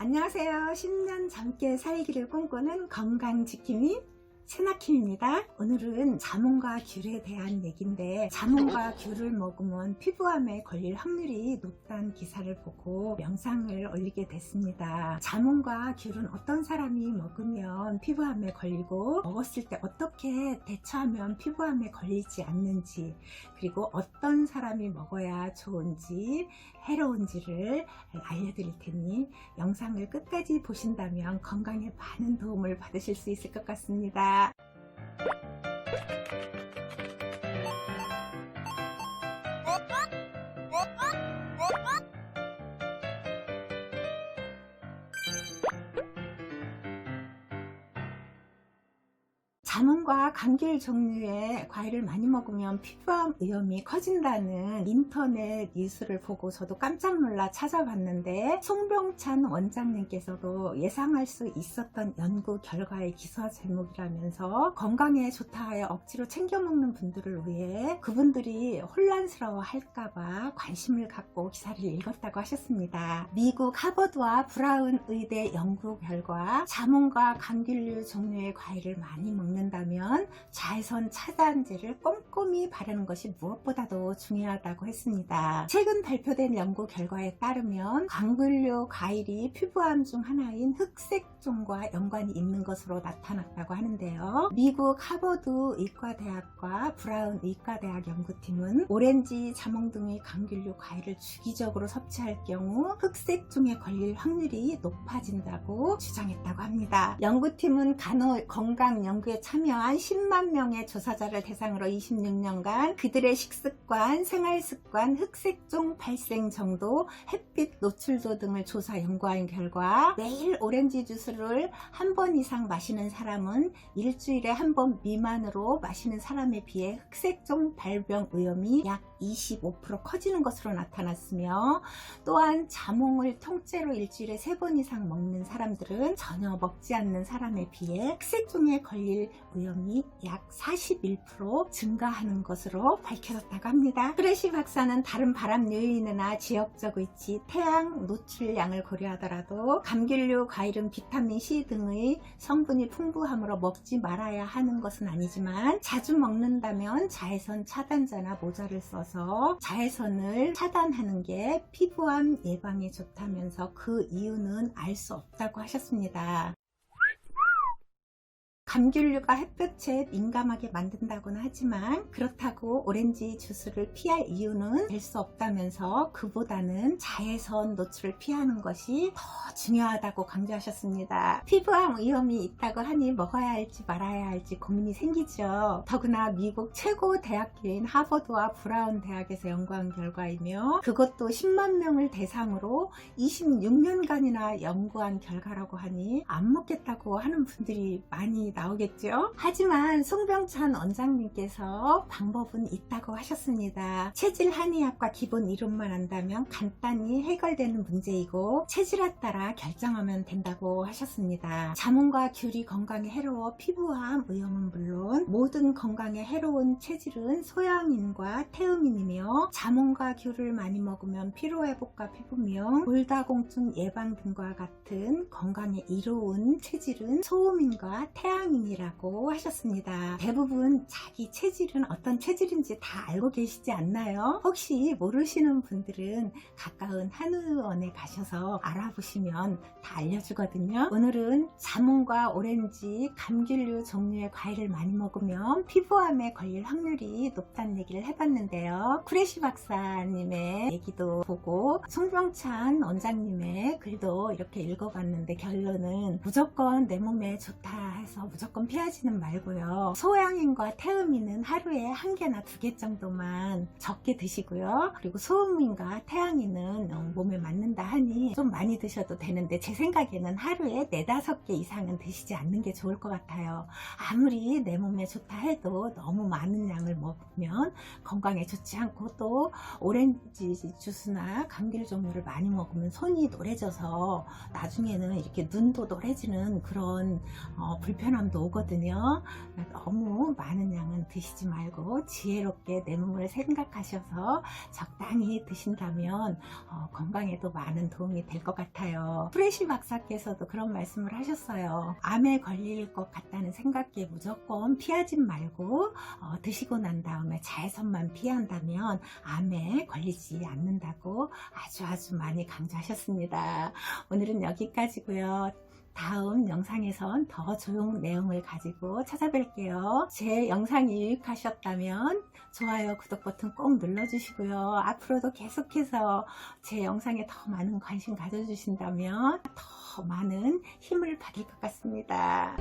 안녕하세요. 10년 젊게 살기를 꿈꾸는 건강지킴이 세나킴입니다. 오늘은 자몽과 귤에 대한 얘기인데 자몽과 귤을 먹으면 피부암에 걸릴 확률이 높다는 기사를 보고 영상을 올리게 됐습니다. 자몽과 귤은 어떤 사람이 먹으면 피부암에 걸리고 먹었을 때 어떻게 대처하면 피부암에 걸리지 않는지 그리고 어떤 사람이 먹어야 좋은지 해로운지를 알려드릴 테니 영상을 끝까지 보신다면 건강에 많은 도움을 받으실 수 있을 것 같습니다. 。What? 자몽과 감귤 종류의 과일을 많이 먹으면 피부암 위험이 커진다는 인터넷 뉴스를 보고 저도 깜짝 놀라 찾아봤는데 송병찬 원장님께서도 예상할 수 있었던 연구 결과의 기사 제목이라면서 건강에 좋다 하여 억지로 챙겨 먹는 분들을 위해 그분들이 혼란스러워 할까봐 관심을 갖고 기사를 읽었다고 하셨습니다. 미국 하버드와 브라운 의대 연구 결과 자몽과 감귤류 종류의 과일을 많이 먹는 다면 자외선 차단제를 꼼꼼히 바르는 것이 무엇보다도 중요하다고 했습니다. 최근 발표된 연구 결과에 따르면 감귤류 과일이 피부암 중 하나인 흑색종과 연관이 있는 것으로 나타났다고 하는데요. 미국 하버드 의과대학과 브라운 의과대학 연구팀은 오렌지, 자몽 등의 감귤류 과일을 주기적으로 섭취할 경우 흑색종에 걸릴 확률이 높아진다고 주장했다고 합니다. 연구팀은 간호 건강 연구에 참여한 10만 명의 조사자를 대상으로 26년간 그들의 식습관, 생활습관, 흑색종 발생 정도, 햇빛 노출도 등을 조사 연구한 결과 매일 오렌지 주스를 한 번 이상 마시는 사람은 일주일에 한 번 미만으로 마시는 사람에 비해 흑색종 발병 위험이 약 25% 커지는 것으로 나타났으며 또한 자몽을 통째로 일주일에 세번 이상 먹는 사람들은 전혀 먹지 않는 사람에 비해 흑색종에 걸릴 위험이 약 41% 증가하는 것으로 밝혀졌다고 합니다. 프레시 박사는 다른 발암 요인이나 지역적 위치, 태양 노출량을 고려하더라도 감귤류 과일은 비타민 C 등의 성분이 풍부하므로 먹지 말아야 하는 것은 아니지만 자주 먹는다면 자외선 차단자나 모자를 써서 자외선을 차단하는 게 피부암 예방에 좋다면서 그 이유는 알 수 없다고 하셨습니다. 감귤류가 햇볕에 민감하게 만든다고는 하지만 그렇다고 오렌지 주스를 피할 이유는 될 수 없다면서 그보다는 자외선 노출을 피하는 것이 더 중요하다고 강조하셨습니다. 피부암 위험이 있다고 하니 먹어야 할지 말아야 할지 고민이 생기죠. 더구나 미국 최고 대학교인 하버드와 브라운 대학에서 연구한 결과이며 그것도 10만 명을 대상으로 26년간이나 연구한 결과라고 하니 안 먹겠다고 하는 분들이 많이 나오겠죠. 하지만 송병찬 원장님께서 방법은 있다고 하셨습니다. 체질 한의학과 기본 이론만 안다면 간단히 해결되는 문제이고 체질에 따라 결정하면 된다고 하셨습니다. 자몽과 귤이 건강에 해로워 피부암 위험은 물론 모든 건강에 해로운 체질은 소양인과 태음인이며 자몽과 귤을 많이 먹으면 피로회복과 피부명, 골다공증 예방 등과 같은 건강에 이로운 체질은 소음인과 태양 인이라고 하셨습니다. 대부분 자기 체질은 어떤 체질인지 다 알고 계시지 않나요? 혹시 모르시는 분들은 가까운 한의원에 가셔서 알아보시면 다 알려주거든요. 오늘은 자몽과 오렌지, 감귤류 종류의 과일을 많이 먹으면 피부암에 걸릴 확률이 높다는 얘기를 해봤는데요. 쿠레시 박사님의 얘기도 보고 송병찬 원장님의 글도 이렇게 읽어봤는데 결론은 무조건 내 몸에 좋다 해서 무조건 피하지는 말고요. 소양인과 태음인은 하루에 한 개나 두 개 정도만 적게 드시고요. 그리고 소음인과 태양인은 어, 몸에 맞는다 하니 좀 많이 드셔도 되는데 제 생각에는 하루에 네다섯 개 이상은 드시지 않는 게 좋을 것 같아요. 아무리 내 몸에 좋다 해도 너무 많은 양을 먹으면 건강에 좋지 않고 또 오렌지 주스나 감귤 종류를 많이 먹으면 손이 노래져서 나중에는 이렇게 눈도 노래지는 그런 어, 불 불편함 도 오거든요. 너무 많은 양은 드시지 말고 지혜롭게 내 몸을 생각하셔서 적당히 드신다면 어, 건강에도 많은 도움이 될 것 같아요. 프레시 박사께서도 그런 말씀을 하셨어요. 암에 걸릴 것 같다는 생각에 무조건 피하지 말고 어, 드시고 난 다음에 자외선만 피한다면 암에 걸리지 않는다고 아주 아주 많이 강조하셨습니다. 오늘은 여기까지고요. 다음 영상에선 더 좋은 내용을 가지고 찾아뵐게요. 제 영상이 유익하셨다면 좋아요, 구독 버튼 꼭 눌러주시고요. 앞으로도 계속해서 제 영상에 더 많은 관심 가져주신다면 더 많은 힘을 받을 것 같습니다.